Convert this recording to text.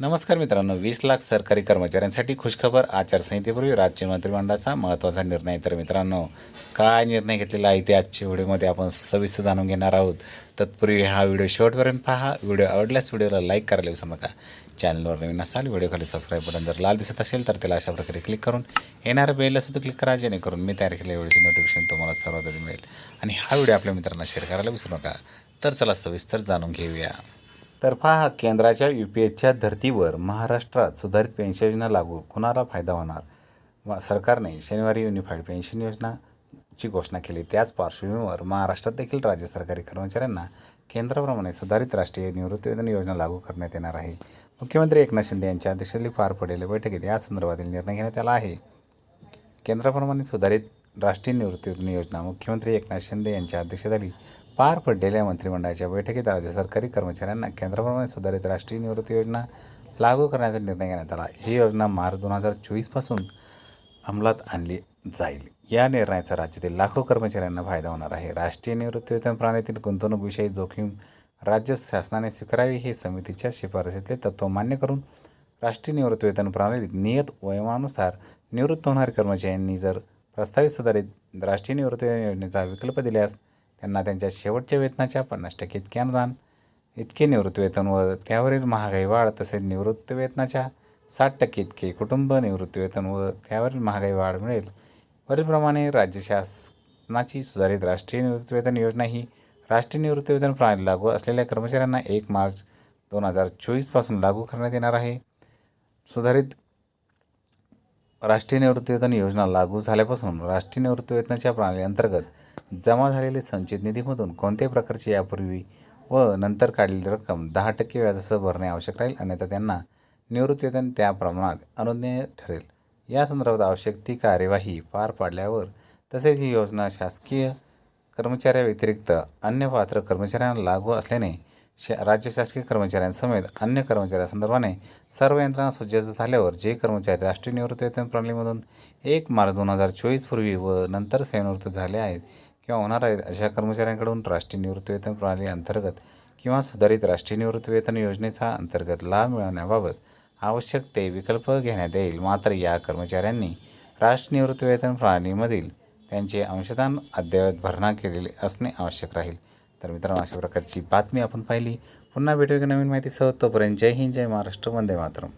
नमस्कार मित्रांनो वीस लाख सरकारी कर्मचाऱ्यांसाठी खुशखबर आचारसंहितेपूर्वी राज्य मंत्रिमंडळाचा महत्त्वाचा निर्णय. तर मित्रांनो काय निर्णय घेतलेला आहे ते आजच्या व्हिडिओमध्ये आपण सविस्तर जाणून घेणार आहोत. तत्पूर्वी हा व्हिडिओ शेवटपर्यंत पहा. व्हिडिओ आवडल्यास व्हिडिओला लाईक करायला विसरू नका. चॅनलवर नवीन असाल व्हिडिओखाली सबस्क्राईब बटन जर लाल दिसत असेल तर त्याला अशा प्रकारे क्लिक करून येणाऱ्या बेलला सुद्धा क्लिक करा जेणेकरून मी तयार केलेल्या व्हिडिओची नोटिफिकेशन तुम्हाला सर्वात आधी मिळेल. आणि हा व्हिडिओ आपल्या मित्रांना शेअर करायला विसरू नका. तर चला सविस्तर जाणून घेऊया. तर्फा हा केंद्राच्या यू पी एसच्या धर्तीवर महाराष्ट्रात सुधारित पेन्शन योजना लागू कुणाला फायदा होणार. व सरकारने शनिवारी युनिफाईड पेन्शन योजनाची घोषणा केली. त्याच पार्श्वभूमीवर महाराष्ट्रात देखील राज्य सरकारी कर्मचाऱ्यांना केंद्राप्रमाणे सुधारित राष्ट्रीय निवृत्तीवेतन योजना लागू करण्यात येणार आहे. मुख्यमंत्री एकनाथ शिंदे यांच्या अध्यक्षतेखाली पार पडलेल्या बैठकीत या संदर्भातील निर्णय घेण्यात आला आहे. केंद्राप्रमाणे सुधारित राष्ट्रीय निवृत्तीवेतन योजना मुख्यमंत्री एकनाथ शिंदे यांच्या अध्यक्षतेखाली पार पडलेल्या मंत्रिमंडळाच्या बैठकीत राज्य सरकारी कर्मचाऱ्यांना केंद्राप्रमाणे सुधारित राष्ट्रीय निवृत्ती योजना लागू करण्याचा निर्णय घेण्यात आला. ही योजना मार्च दोन हजार चोवीसपासून अंमलात आणली जाईल. या निर्णयाचा राज्यातील लाखो कर्मचाऱ्यांना फायदा होणार आहे. राष्ट्रीय निवृत्तीवेतन प्रणालीतील गुंतवणूकविषयी जोखीम राज्य शासनाने स्वीकारावी हे समितीच्या शिफारसीतले तत्व मान्य करून राष्ट्रीय निवृत्तीवेतन प्रणालीत नियत वयमानुसार निवृत्त होणाऱ्या कर्मचाऱ्यांनी जर प्रस्तावित सुधारित राष्ट्रीय निवृत्ती योजनेचा विकल्प दिल्यास त्यांना त्यांच्या शेवटच्या वेतनाच्या पन्नास टक्के इतके अनुदान इतके निवृत्तीवेतन व त्यावरील महागाई वाढ तसेच निवृत्तीवेतनाच्या साठ टक्के इतके कुटुंब निवृत्तीवेतन व त्यावरील महागाई वाढ मिळेल. वरीलप्रमाणे राज्य शासनाची सुधारित राष्ट्रीय निवृत्तीवेतन योजना ही राष्ट्रीय निवृत्तीवेतन प्रणाली लागू असलेल्या कर्मचाऱ्यांना एक मार्च दोन हजार चोवीसपासून लागू करण्यात येणार आहे. सुधारित राष्ट्रीय निवृत्तीवेतन योजना लागू झाल्यापासून राष्ट्रीय निवृत्तीवेतनाच्या प्रणाली अंतर्गत जमा झालेले संचित निधीमधून कोणत्याही प्रकारची यापूर्वी व नंतर काढलेली रक्कम दहा टक्के व्याजासह भरणे आवश्यक राहील अन्यथा त्यांना निवृत्तीवेतन त्या प्रमाणात अनुज्ञेय ठरेल. या संदर्भात आवश्यक ती कार्यवाही पार पाडल्यावर तसेच ही योजना शासकीय कर्मचाऱ्याव्यतिरिक्त अन्य पात्र कर्मचाऱ्यांना लागू असल्याने श राज्य शासकीय कर्मचाऱ्यांसमेत अन्य कर्मचाऱ्यांसंदर्भाने सर्व यंत्रणा सज्ज झाल्यावर जे कर्मचारी राष्ट्रीय निवृत्तीवेतन प्रणालीमधून एक मार्च दोन हजार चोवीसपूर्वी व नंतर सेवानिवृत्त झाले आहेत किंवा होणार आहेत अशा कर्मचाऱ्यांकडून राष्ट्रीय निवृत्तीवेतन प्रणाली अंतर्गत किंवा सुधारित राष्ट्रीय निवृत्तीवेतन योजनेचा अंतर्गत लाभ मिळवण्याबाबत आवश्यक ते विकल्प घेण्यात येईल. मात्र या कर्मचाऱ्यांनी राष्ट्रीय निवृत्तीवेतन प्रणालीमधील त्यांचे अंशदान अद्ययावत भरणा केलेले असणे आवश्यक राहील. तर मित्रांनो अशा प्रकारची बातमी आपण पाहिली. पुन्हा भेटूया की नवीन माहितीसह. तोपर्यंत जय हिंद जय महाराष्ट्र. वंदे मातरम.